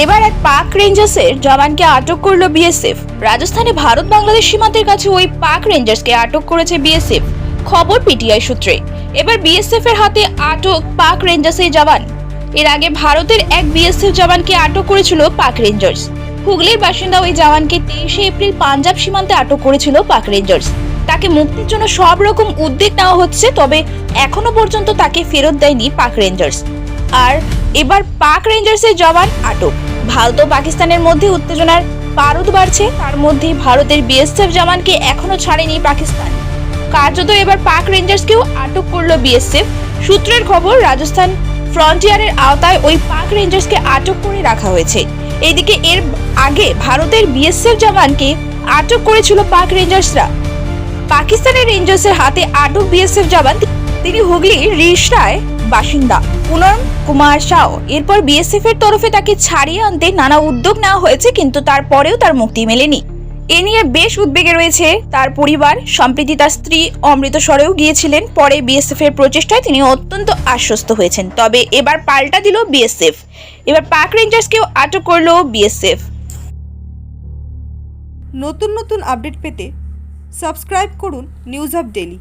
এবার এক পাক রেঞ্জার্সের জওয়ানকে আটক করল বিএসএফ। রাজস্থানে ভারত বাংলাদেশ সীমান্তের কাছে ওই পাক রেঞ্জার্সকে আটক করেছে বিএসএফ। খবর পিটিআই সূত্রে। এবার বিএসএফ এর হাতে আটক পাক রেঞ্জার্সের জওয়ান। এর আগে ভারতের এক বিএসএফ জওয়ানকে আটক করেছিল পাক রেঞ্জার্স। হুগলির বাসিন্দা ওই জওয়ানকে তেইশে এপ্রিল পাঞ্জাব সীমান্তে আটক করেছিল পাক রেঞ্জার্স। তাকে মুক্তির জন্য সব রকম উদ্যোগ নেওয়া হচ্ছে, তবে এখনও পর্যন্ত তাকে ফেরত দেয়নি পাক রেঞ্জার্স। আর এবার পাক রেঞ্জার্সের জওয়ান আটক। ভারত ও পাকিস্তানের মধ্যে উত্তেজনার পারদ বাড়ছে, তার মধ্যে ভারতের বিএসএফ জামানকে এখনও ছাড়েনি পাকিস্তান। কার্যত এবার পাক রেঞ্জার্সকেও আটক করল বিএসএফ সূত্রের খবর, রাজস্থান ফ্রন্টিয়ারের আওতায় ওই পাক রেঞ্জার্সকে আটক করে রাখা হয়েছে। এদিকে এর আগে ভারতের বিএসএফ জওয়ানকে আটক করেছিল পাক রেঞ্জার্সরা। পাকিস্তানের রেঞ্জার্সের হাতে আটক বিএসএফ জওয়ান তিনি হুগলির রিসরায় বাসিন্দা। পুনম কুমার সাও। এরপর বিএসএফ এর তরফে তাকে ছাড়িয়ে আনতে নানা উদ্যোগ নেওয়া হয়েছে, কিন্তু তারপরেও তার মুক্তি মেলেনি। এ নিয়ে বেশ উদ্বেগে রয়েছে তার পরিবার। সম্প্রতি তার স্ত্রী অমৃতসরেও গিয়েছিলেন। পরে বিএসএফ এর প্রচেষ্টায় তিনি অত্যন্ত আশ্বস্ত হয়েছেন। তবে এবার পাল্টা দিল বিএসএফ এবার পাক রেঞ্জার্সকেও আটক করল বিএসএফ নতুন নতুন আপডেট পেতে সাবস্ক্রাইব করুন নিউজ আপ ডেলি